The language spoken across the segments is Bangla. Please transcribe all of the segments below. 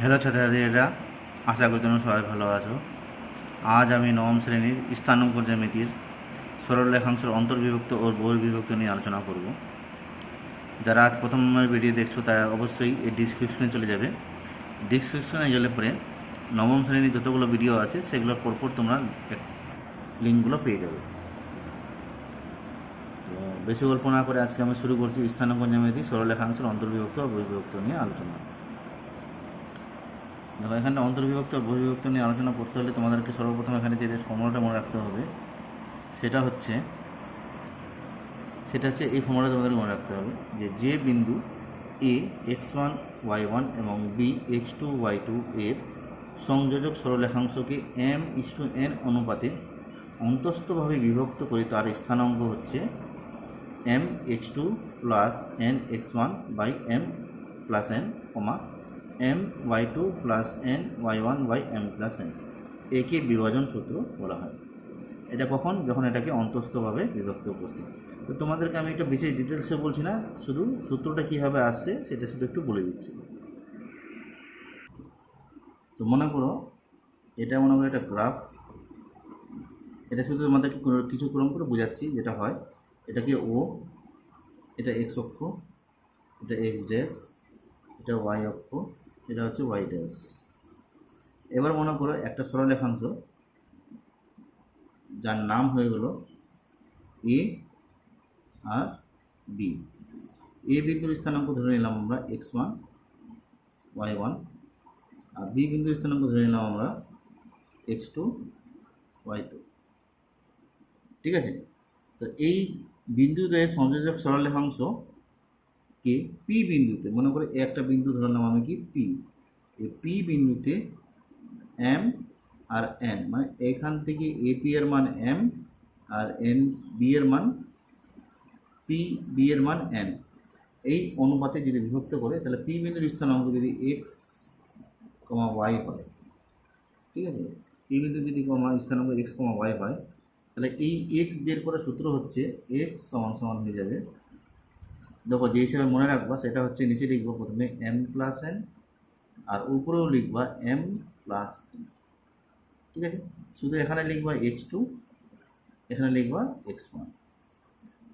হ্যালো ছাত্রছাত্রীরা, আশা করি তোমরা সবাই ভালো আছো। আজ আমি নবম শ্রেণির স্থানাঙ্ক জ্যামিতির সরল রেখাংশের অন্তর্বিভক্ত ও বহির্বিভক্ত নিয়ে আলোচনা করব। যারা আজ প্রথম ভিডিও দেখছ, তারা অবশ্যই এই ডিসক্রিপশনে চলে যাবে। ডিসক্রিপশনে গেলে পরে নবম শ্রেণির যতগুলো ভিডিও আছে, সেগুলোর পরপর তোমরা লিঙ্কগুলো পেয়ে যাবে। তো বেশি গল্প না করে আজকে আমি শুরু করছি স্থানাঙ্ক জ্যামিতি সরল রেখাংশের অন্তর্বিভক্ত ও বহির্বিভক্ত নিয়ে আলোচনা। দেখো, এখানে অন্তর্বিভক্ত আর বহির্বিভক্ত নিয়ে আলোচনা করতে হলে তোমাদেরকে সর্বপ্রথম এখানে যে ফর্মুলাটা মনে রাখতে হবে, সেটা হচ্ছে সেটা হচ্ছে এই ফর্মুলাটা তোমাদেরকে মনে রাখতে হবে যে যে বিন্দু A x one y one এবং B x two y two এর সংযোজক সরলেখাংশকে এম ইস টু এন অনুপাতে অন্তস্থভাবে বিভক্ত করে তার স্থানাঙ্ক হচ্ছে m x two plus n x one by m plus n comma m y two plus n y one by m plus n একে বিভাজন সূত্র বলা হয়। এটা কখন? যখন এটাকে অন্তস্থভাবে বিভক্ত করছি। তো তোমাদেরকে আমি একটা বেশি ডিটেলসে বলছি না, শুধু সূত্রটা কীভাবে আসছে সেটা শুধু একটু বলে দিচ্ছি। তো মনে করো, এটা মনে করো একটা গ্রাফ এটা শুধু আমাদেরকে কোনো- কিছু ক্রম করে বোঝাচ্ছি যেটা হয়। এটাকে ও এটা এক্স অক্ষ, এটা এক্স ড্যাশ এটা ওয়াই অক্ষ। এটা হচ্ছে ওয়াই ড্যাশ এবার মনে করো একটা সরলরেখাংশ যার নাম হয়ে গেল এ আর বি এ বিন্দুর স্থানাঙ্ক ধরে নিলাম আমরা এক্স ওয়ান ওয়াই ওয়ান আর বি বিন্দুর স্থানাঙ্ক ধরে নিলাম আমরা এক্স টু ওয়াই টু ঠিক আছে? তো এই বিন্দুদ্বয়ের সংযোজক সরলরেখাংশ কে? পি বিন্দুতে। মনে করে একটা বিন্দু ধরলাম আমি কি? পি এই পি বিন্দুতে এম আর এন মানে এখান থেকে এপি এর মান এম আর এন বি এর মান পি বি এর মান এন এই অনুপাতে যদি বিভক্ত করে, তাহলে পি বিন্দুর স্থানাঙ্ক যদি এক্স কমা ওয়াই হয়, ঠিক আছে? পি বিন্দু যদি কমা স্থানাঙ্ক এক্স কমা ওয়াই হয়, তাহলে এই এক্স বের করার সূত্র হচ্ছে এক্স সমান সমান হয়ে যাবে দেখো, যে হিসাবে মনে রাখবা, সেটা হচ্ছে নিচে লিখব প্রথমে এম প্লাস এন আর উপরেও লিখবা এম প্লাস এন ঠিক আছে? শুধু এখানে লিখবা এক্স টু এখানে লিখবা এক্স ওয়ান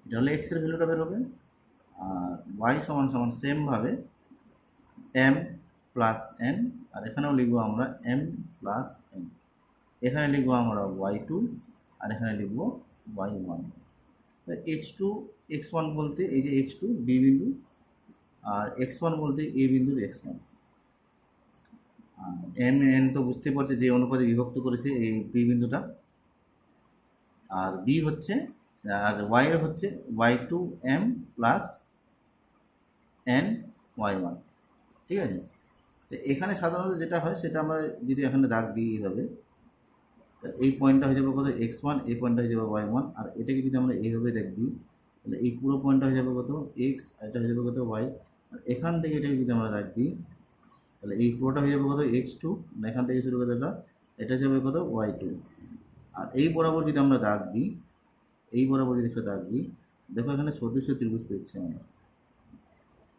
এটা হলে এক্সের ভ্যালুটা বেরোবে আর ওয়াই সমান সমান সেমভাবে এম প্লাস এন আর এখানেও লিখব আমরা এম প্লাস এন এখানে লিখব আমরা ওয়াই টু আর এখানে লিখব y one x two x one বলতে এই যে এক্স টু বি বিন্দু, আর এক্স ওয়ান বলতে এ বিন্দুর এক্স ওয়ান এন এন তো বুঝতে পারছে যে অনুপাতে বিভক্ত করেছে এই বি বিন্দুটা। আর বি হচ্ছে, আর ওয়াই হচ্ছে y two m plus n y one ঠিক আছে? তো এখানে সাধারণত যেটা হয়, সেটা আমরা যদি এখানে দাগ দিই এইভাবে এই পয়েন্টটা হয়ে যাবে কত? এক্স ওয়ান এই পয়েন্টটা হয়ে যাবে ওয়াই ওয়ান আর এটাকে যদি আমরা এইভাবে দেখ দিই তাহলে এই পুরো পয়েন্টটা হয়ে যাবে কত? এক্স আর এটা হয়ে যাবে কত? ওয়াই আর এখান থেকে এটাকে যদি আমরা দিই তাহলে এই পুরোটা হয়ে যাবে কত? এক্স টু এখান থেকে শুরু করে এটা এটা হয়ে যাবে কত? ওয়াই টু আর এই বরাবর যদি আমরা দাগ দিই, এই বরাবর যদি একটা দাগ দিই, দেখো এখানে সদৃশ্য ত্রিভুজ পেয়েছি আমরা।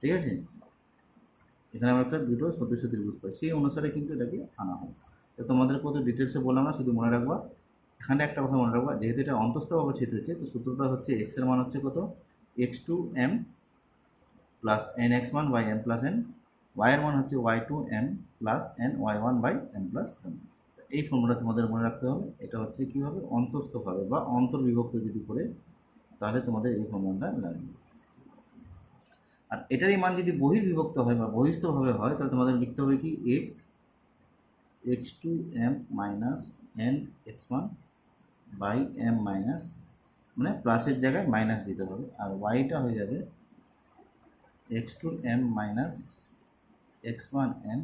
ঠিক আছে? এখানে আমরা একটা দুটো সদৃশ্য ত্রিভুজ পাই। সেই অনুসারে কিন্তু এটাকে আনা হয়। তো তোমাদের কত ডিটেলসে বললাম না, শুধু মনে রাখবা। এখানে একটা কথা মনে রাখবা, যেহেতু এটা অন্তস্থভাবে ছেদ হচ্ছে, তো সূত্রটা হচ্ছে এক্সের মান হচ্ছে কত? X two m plus n x one by m plus n y এর মান হচ্ছে y two m plus n y one by m plus m এই ফর্মুলা তোমাদের মনে রাখতে হবে, এটা হচ্ছে কী হবে? অন্তস্থভাবে বা অন্তর্বিভক্ত যদি করে, তাহলে তোমাদের এই ফর্মুলাটা লাগবে। আর এটারই মান যদি বহির্বিভক্ত হয় বা বহিস্থভাবে হয়, তাহলে তোমাদের লিখতে হবে কি? X x two m minus n x one by m minus মানে প্লাসের জায়গায় মাইনাস দিতে হবে আর ওয়াইটা হয়ে যাবে x two m minus x one n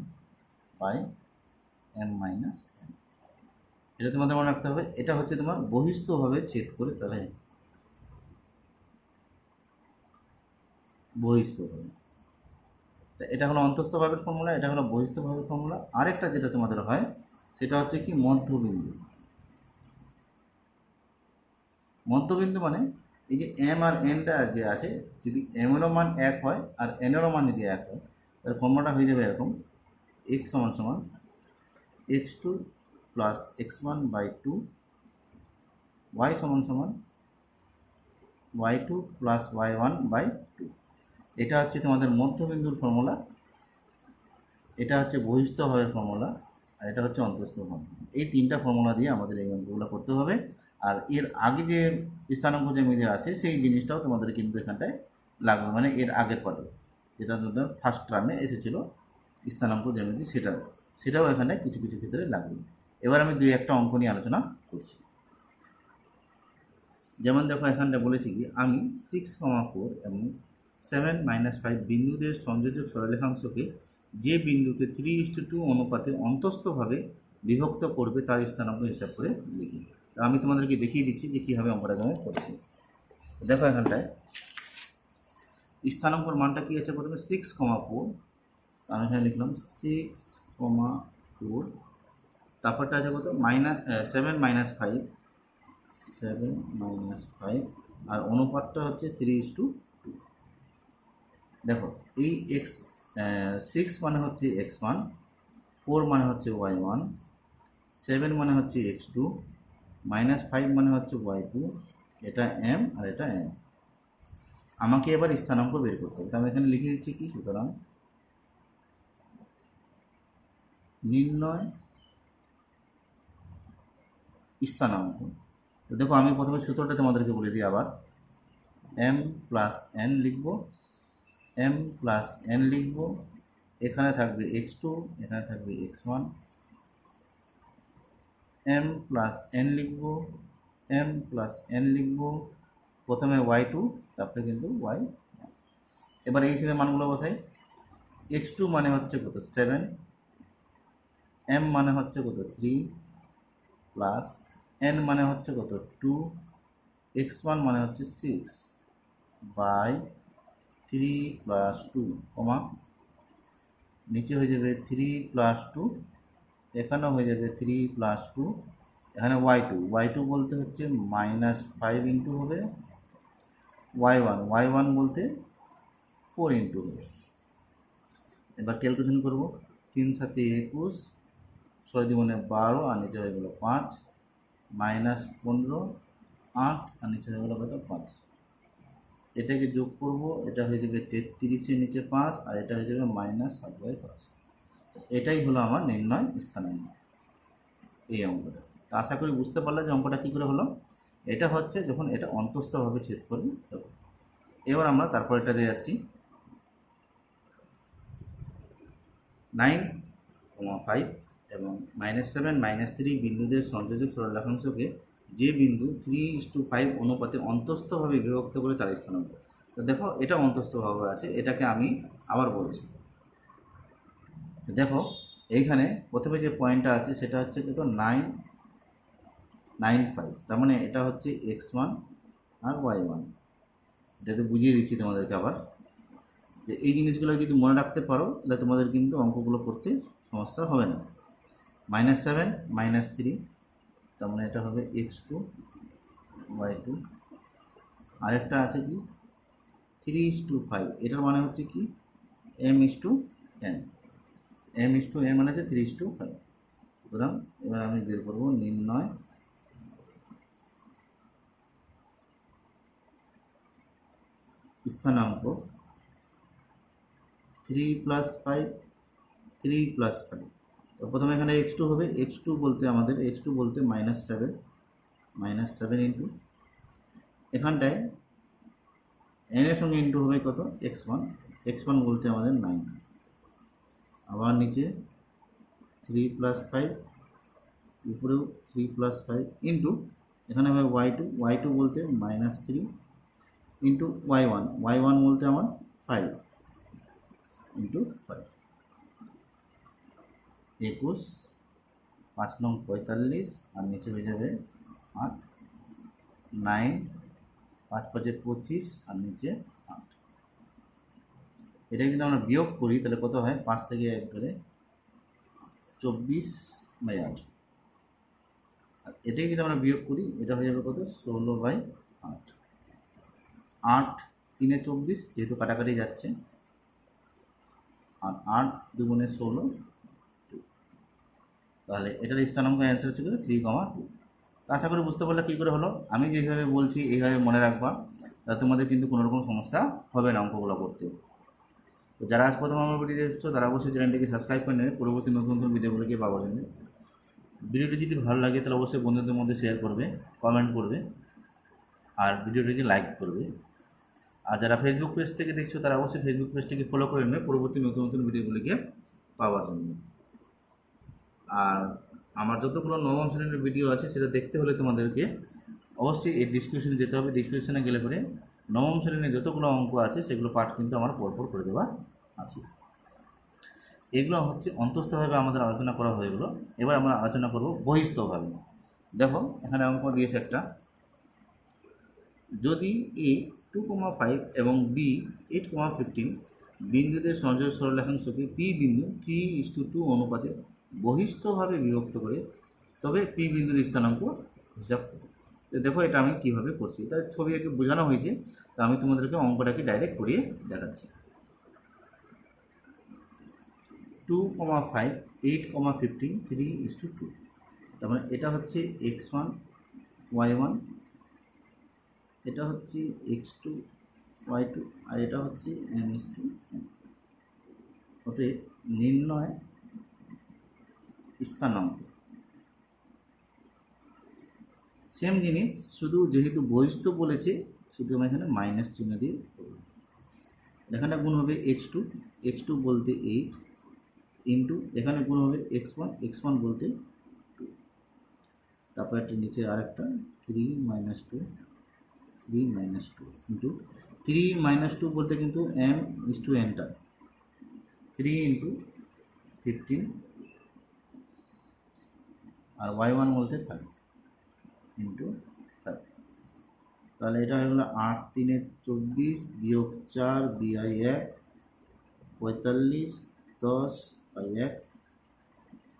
by m minus n এটা তোমাদের মনে রাখতে হবে। এটা হচ্ছে তোমার বহিস্থভাবে ছেদ করে তাহলে বহিস্থভাবে। তা এটা হলো অন্তস্থভাবের ফর্মুলা এটা হলো বহিস্থভাবের ফর্মুলা আরেকটা যেটা তোমাদের হয়, সেটা হচ্ছে কি মধ্যবিন্দু। মধ্যবিন্দু মানে এই যে এম আর এনটা যে আছে, যদি এম এরও মান এক হয় আর এনেরও মান যদি এক হয়, তাহলে ফর্মুলাটা হয়ে যাবে এরকম। এক্স সমান সমান x two plus x one by two y সমান সমান y two plus y one by two এটা হচ্ছে তোমাদের মধ্যবিন্দুর ফর্মুলা। এটা হচ্ছে হওয়ার ফর্মুলা। আর এটা হচ্ছে অন্তঃস্থ ফর্মুলা। এই তিনটা ফর্মুলা দিয়ে আমাদের এই অঙ্কগুলো করতে হবে। আর এর আগে যে স্থানাঙ্ক জ্যামিতি আছে, সেই জিনিসটাও তোমাদের কিন্তু এখানটায় লাগবে। মানে এর আগের পদে যেটা তোমাদের ফার্স্ট টার্মে এসেছিল স্থানাঙ্ক জ্যামিতি সেটা সেটাও। এখানে কিছু কিছু ক্ষেত্রে লাগবে। এবার আমি দুই একটা অঙ্ক নিয়ে আলোচনা করছি। যেমন দেখো, এখানটা বলেছি কি, আমি সিক্স কমা ফোর এবং সেভেন মাইনাস ফাইভ বিন্দুদের সংযোজক সরলেখাংশকে যে বিন্দুতে থ্রি ইস্টু টু অনুপাতে অন্তস্থভাবে বিভক্ত করবে, তার স্থানাঙ্ক হিসাব করে লিখি। আমি তোমাদেরকে দেখিয়ে দিচ্ছি যে কীভাবে অঙ্কটাকে করছি। দেখো এখানটায়। স্থানাঙ্কর মানটা কী আছে প্রথমে? সিক্স কমা ফোর আমি এখানে লিখলাম সিক্স কমা ফোর তারপরটা আছে কত? Minus seven minus five seven minus five আর অনুপাতটা হচ্ছে থ্রি ইস টু টু দেখো, এই এক্স সিক্স মানে হচ্ছে এক্স ওয়ান ফোর মানে হচ্ছে ওয়াই ওয়ান সেভেন মানে হচ্ছে এক্স টু মাইনাস ফাইভ মানে হচ্ছে ওয়াই টু, এটা এম আর এটা এম আমাকে এবার স্থানাঙ্ক বের করতে হবে। আমি এখানে লিখে দিচ্ছি কি? সুতরাং নির্ণয় স্থানাঙ্ক। তো দেখো, আমি প্রথমে সূত্রটা তোমাদেরকে বলে দিই আবার। এম প্লাস এন লিখব। এম প্লাস এন লিখব। এখানে থাকবে এক্স টু, এখানে থাকবে x one. M plus n লিখব এম প্লাস এন লিখব, প্রথমে ওয়াই টু তারপরে কিন্তু ওয়াই এবার এই হিসেবে মানগুলো বসাই। এক্স টু মানে হচ্ছে কত? সেভেন এম মানে হচ্ছে কত? থ্রি প্লাস এন মানে হচ্ছে কত? টু এক্স ওয়ান মানে হচ্ছে six by three plus two comma. নিচে হয়ে যাবে থ্রি প্লাস টু এখানেও হয়ে যাবে থ্রি প্লাস টু এখানে ওয়াই টু ওয়াই টু বলতে হচ্ছে মাইনাস ফাইভ ইন্টু হবে ওয়াই ওয়ান ওয়াই ওয়ান বলতে ফোর ইন্টু হবে। এবার ক্যালকুলেশন করব, তিন সাথে একুশ, ছয় দিবনে বারো, আর নিচে হয়ে গেলো পাঁচ মাইনাস পনেরো, আট, আর নিচে হয়ে গেলো কত? পাঁচ। এটাকে যোগ করব, এটা হয়ে যাবে তেত্রিশের নিচে পাঁচ, আর এটা হয়ে যাবে মাইনাস সাত বাই পাঁচ। এটাই হলো আমার নির্ণয়, স্থানাঙ্ক, এই অঙ্কটা। তো আশা করি বুঝতে পারলাম যে অঙ্কটা কী করে হলো? এটা হচ্ছে যখন এটা অন্তস্থভাবে ছেদ করি, তখন। এবার আমরা তারপর এটা দিয়ে যাচ্ছি। নাইন ফাইভ এবং মাইনাস সেভেন, মাইনাস থ্রি বিন্দুদের সংযোজক সরলরেখাংশকে যে বিন্দু থ্রি ইস টু ফাইভ অনুপাতে অন্তস্থভাবে বিভক্ত করে তার স্থানাঙ্ক। তো দেখো, এটা অন্তস্থভাবে আছে, এটাকে আমি আবার বলছি। দেখো, এইখানে প্রথমে যে পয়েন্টটা আছে সেটা হচ্ছে কিন্তু নাইন নাইন ফাইভ তার মানে এটা হচ্ছে এক্স ওয়ান আর ওয়াই ওয়ান এটা তো বুঝিয়ে দিচ্ছি তোমাদেরকে আবার। যে এই জিনিসগুলো যদি মনে রাখতে পারো, তাহলে তোমাদের কিন্তু অঙ্কগুলো করতে সমস্যা হবে না। মাইনাস সেভেন মাইনাস থ্রি তার মানে এটা হবে এক্স টু ওয়াই টু আরেকটা আছে কি? থ্রি ইস টু ফাইভ এটার মানে হচ্ছে কি? M is to n m is to n মানে হচ্ছে থ্রি ইস টু ফাইভ সুতরাং এবার আমি বের করব নির্ণয় স্থানাঙ্ক three plus five three plus five তো প্রথমে এখানে এক্স টু হবে। এক্স টু বলতে আমাদের এক্স টু বলতে minus seven minus seven into এখানটায় এনের সঙ্গে ইন্টু হবে কত? এক্স ওয়ান এক্স ওয়ান বলতে আমাদের নাইন আবার নিচে থ্রি প্লাস ফাইভ উপরেও থ্রি প্লাস ফাইভ ইন্টু এখানে হবে ওয়াই টু ওয়াই টু বলতে minus three into y one y one বলতে আমার ফাইভ ইন্টু ফাইভ একুশ, পাঁচ নং পঁয়তাল্লিশ, আর নিচে হয়ে যাবে আট নাইন পাঁচ পাঁচে পঁচিশ, আর নিচে এটা যদি আমরা বিয়োগ করি, তাহলে কত হয়? পাঁচ থেকে এক করে চব্বিশ বাই আট। আর এটাকে যদি আমরা বিয়োগ করি, এটা হয়ে যাবে কত? ষোলো বাই আট। আট তিনে চব্বিশ যেহেতু কাটাকাটি যাচ্ছে, আর আট দুগুণে ষোলো তাহলে এটার স্থানাঙ্ক অ্যান্সার হচ্ছে থ্রি কমা টু তা আশা করি বুঝতে পারলে কী করে হলো? আমি যেভাবে বলছি, এইভাবে মনে রাখবা তাহলে তোমাদের কিন্তু কোনো রকম সমস্যা হবে না অঙ্কগুলো করতে। তো যারা আজ প্রথম আমার ভিডিও দেখছ, তারা অবশ্যই চ্যানেলটিকে সাবস্ক্রাইব করে নেবে। পরবর্তী নতুন নতুন ভিডিওগুলোকে পাওয়ার জন্য। ভিডিওটি যদি ভালো লাগে, তাহলে অবশ্যই বন্ধুদের মধ্যে শেয়ার করবে কমেন্ট করবে, আর ভিডিওটিকে লাইক করবে। আর যারা ফেসবুক পেজ থেকে দেখছ, তারা অবশ্যই ফেসবুক পেজটিকে ফলো করে নেবে পরবর্তী নতুন নতুন ভিডিওগুলিকে পাওয়ার জন্য। আর আমার যতগুলো নবম শ্রেণির ভিডিও আছে, সেটা দেখতে হলে তোমাদেরকে অবশ্যই এই ডিসক্রিপশনে যেতে হবে। ডিসক্রিপশনে গেলে পরে নবম শ্রেণির যতগুলো অঙ্ক আছে, সেগুলো পাঠ কিন্তু আমার পরপর করে দেওয়া আছে। এগুলো হচ্ছে অন্তস্থভাবে আমাদের আলোচনা করা হয়ে গেলো। এবার আমরা আলোচনা করব বহিস্থভাবে। দেখো, এখানে অঙ্ক দিয়েছে একটা। যদি এ টু কমা ফাইভ এবং বি এইট কমা ফিফটিন বিন্দুদের সংযোগ সরলরেখাংশকে পি বিন্দু থ্রি ইস টু টু অনুপাতে বহিস্থভাবে বিভক্ত করে, তবে পি বিন্দুর স্থানাঙ্ক হিসাব করো। তো দেখো এটা আমি কীভাবে করছি। তার ছবি একে বোঝানো হয়েছে, তো আমি তোমাদেরকে অঙ্কটাকে ডাইরেক্ট করিয়ে দেখাচ্ছি। Two comma five eight comma fifteen three is to two two মানে এটা হচ্ছে এক্স ওয়ান ওয়াই ওয়ান এটা হচ্ছে এক্স টু ওয়াই টু আর এটা হচ্ছে এম ইস টু অতএব নির্ণয় স্থানাঙ্ক। সেম জিনিস, শুধু যেহেতু বহিস্থ বলেছে শুধু আমি এখানে মাইনাস চিহ্ন দিয়ে করব এখানে গুণ হবে এক্স টু এক্স টু বলতে এইট ইন্টু এখানে গুণ হবে এক্স ওয়ান এক্স ওয়ান বলতে টু তারপর একটা নিচে আরেকটা three minus two three minus two into three minus two বলতে কিন্তু এম ইস টু এনটা থ্রি ইন্টু ফিফটিন আর ওয়াই ওয়ান বলতে ফাইভ ইন্টু ফাইভ তাহলে এটা হয়ে গেলো আট তিনে চব্বিশ বিয়োগ চার বিআই এক, পঁয়তাল্লিশ দশ বাই এক।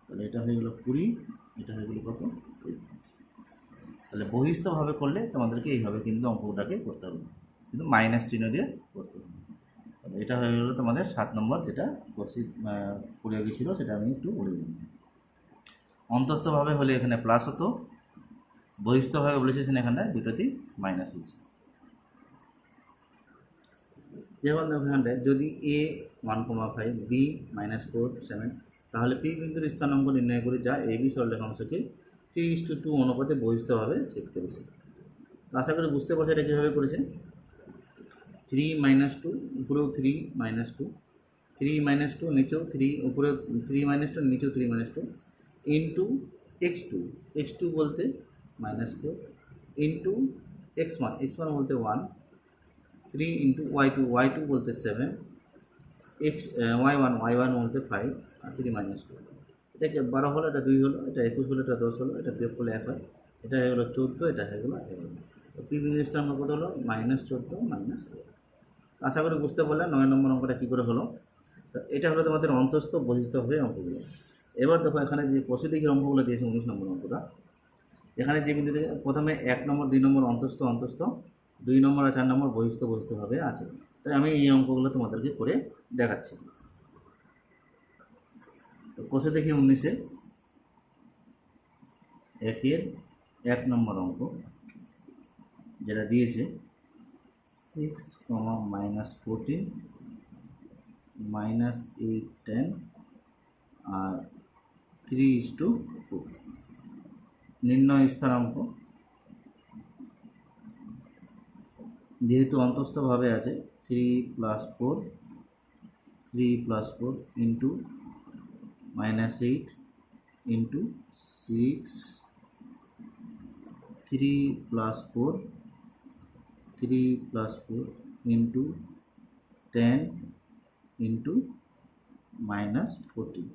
তাহলে এটা হয়ে গেলো কুড়ি, এটা হয়ে গেলো কত? পঁয়ত্রিশ। তাহলে বহিস্থভাবে করলে তোমাদেরকে এইভাবে কিন্তু অঙ্কটাকে করতে হবে। কিন্তু মাইনাস চিহ্ন দিয়ে করতে হবে। তাহলে এটা হয়ে গেলো তোমাদের সাত নম্বর যেটা কোর্সি প্রয়োগী ছিল সেটা আমি একটু বলে দিলাম। অন্তস্থভাবে হলে এখানে প্লাস হতো। বহিস্থভাবে বলেছে এখানটায় দুটোতেই মাইনাস হয়েছে। যেমন এখানটায় যদি A one comma five B minus four seven তাহলে পি বিন্দুর স্থানাঙ্ক নির্ণয় করে যা এ বি সরলরেখাংশকে তিরিশ টু টু অনুপাতে বহিস্থভাবে ছেদ করেছে। আশা করি বুঝতে পারছে এটা কীভাবে করেছে। থ্রি মাইনাস টু উপরেও three minus two three minus two নিচেও থ্রি উপরে থ্রি মাইনাস টু নিচেও three minus two into x two x two বলতে minus four into x one x one বলতে one three into y two y two বলতে seven x y one y one বলতে ফাইভ আর থ্রি মাইনাস টু এটাকে বারো হলো, এটা দুই হলো, এটা একুশ হলো, এটা দশ হলো, এটা বিয়োগ করলে এক হয়। এটা হয়ে গেলো চোদ্দ, এটা হয়ে গেলো এগারো। তো পি বিন্দু স্থানাঙ্ক কত হলো? মাইনাস চোদ্দ মাইনাস আশা করি বুঝতে পারলে নয় নম্বর অঙ্কটা কী করে হলো? তো এটা হলো তোমাদের অন্তস্থ বহিস্থ হবে অঙ্কগুলো। এবার দেখো এখানে যে প্রসিদ্ধির অঙ্কগুলো দিয়েছে উনিশ নম্বর অঙ্কটা। এখানে যে বিন্দু প্রথমে এক নম্বর, দুই নম্বর অন্তস্থ অন্তস্থ, দুই নম্বর আর চার নম্বর বহিস্থ বহিস্থ হবে, আছে। তাই আমি এই অঙ্কগুলো তোমাদেরকে করে দেখাচ্ছি। তো কষে দেখি উনিশে। একের এক নম্বর অঙ্ক, যেটা দিয়েছে six comma minus fourteen minus eight ten R three is to four নির্ণয় স্থানাঙ্ক যেহেতু অন্তস্থভাবে আছে three plus four three plus four into minus eight into six three plus four three plus four into ten into minus fourteen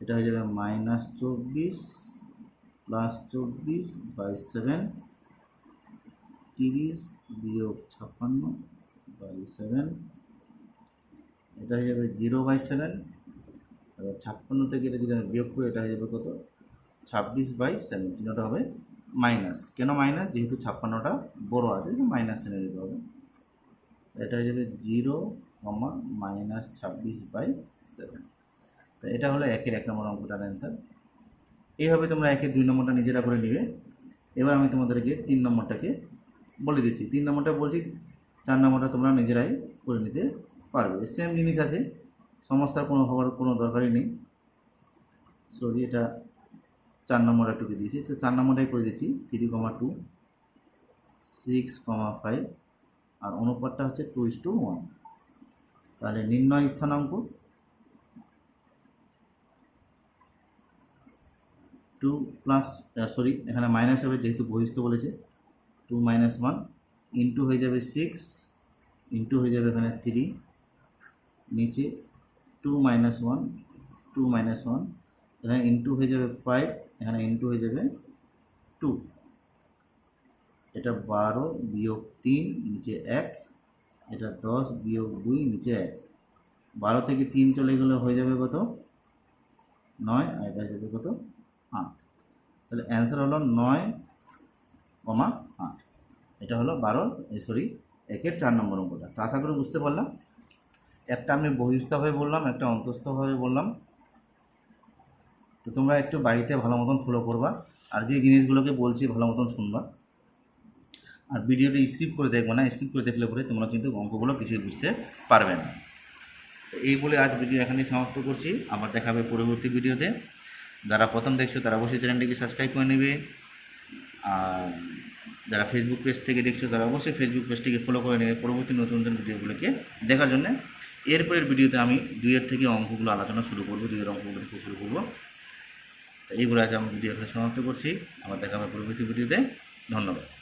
এটা হয়ে যাবে মাইনাস চব্বিশ। প্লাস চব্বিশ বাই সেভেন তিরিশ বিয়োগ ছাপ্পান্ন বাই সেভেন এটা হয়ে যাবে জিরো বাই সেভেন এবার ছাপ্পান্ন থেকে এটা যদি আমি বিয়োগ করি, এটা হয়ে যাবে কত? ছাব্বিশ বাই সেভেন চিহ্নটা হবে মাইনাস কেন মাইনাস যেহেতু ছাপ্পান্নটা বড় আছে মাইনাস চিহ্ন দিতে হবে। এটা হয়ে যাবে জিরো কমা মাইনাস ছাব্বিশ বাই সেভেন তো এটা হলো একের এক নম্বর অঙ্কটার অ্যান্সার এইভাবে তোমরা একে দুই নম্বরটা নিজেরা করে নিবে। এবার আমি তোমাদেরকে তিন নম্বরটাকে বলে দিচ্ছি। তিন নম্বরটা বলছি, চার নম্বরটা তোমরা নিজেরাই করে নিতে পারবে। সেম জিনিস আছে, সমস্যার কোনো হওয়ার কোনো দরকারই নেই। সরি এটা চার নম্বরটা টুকে দিয়েছি। তো চার নম্বরটাই করে দিচ্ছি three comma two six comma five আর অনুপাতটা হচ্ছে টু ইস টু ওয়ান তাহলে নির্ণয় স্থানাঙ্ক টু প্লাস সরি এখানে মাইনাস হবে যেহেতু বহিস্থ বলেছে টু মাইনাস ওয়ান ইন্টু হয়ে যাবে সিক্স ইন্টু হয়ে যাবে এখানে থ্রি নিচে two minus one two minus one এখানে ইন্টু হয়ে যাবে ফাইভ এখানে ইন্টু হয়ে যাবে টু এটা বারো বিয়োগ তিন, নিচে এক, এটা দশ বিয়োগ দুই, নিচে এক। বারো থেকে তিন চলে গেলে হয়ে যাবে কত? নয়, আর এটা হয়ে যাবে কত? আট। তাহলে অ্যান্সার হলো নয় কমা আট। এটা হলো বারো সরি একের চার নম্বর অঙ্কটা। তো আশা করি বুঝতে পারলাম। একটা আমি বহিস্থভাবে বললাম, একটা অন্তস্থভাবে বললাম। তো তোমরা একটু বাড়িতে ভালো মতন ফলো করবা, আর যে জিনিসগুলোকে বলছি ভালো মতন শুনবা। আর ভিডিওটি স্কিপ করে দেখবে না স্কিপ করে দেখলে পরে তোমরা কিন্তু অঙ্কগুলো কিছুই বুঝতে পারবে না। এই বলে আজ ভিডিও এখানেই সমাপ্ত করছি। আবার দেখাবে পরবর্তী ভিডিওতে যারা প্রথম দেখছ, তারা অবশ্যই চ্যানেলটিকে সাবস্ক্রাইব করে নেবে। আর যারা ফেসবুক পেজ থেকে দেখছ, তারা অবশ্যই ফেসবুক পেজটিকে ফলো করে নেবে পরবর্তী নতুন নতুন ভিডিওগুলোকে দেখার জন্য। এরপরের ভিডিওতে আমি দুইয়ের থেকে অঙ্কগুলো আলোচনা শুরু করব, দুইয়ের অঙ্কগুলো থেকে শুরু করব। তো এইগুলো আজ আমি ভিডিও এখানে সমাপ্ত করছি। আমার দেখা হবে পরবর্তী ভিডিওতে। ধন্যবাদ।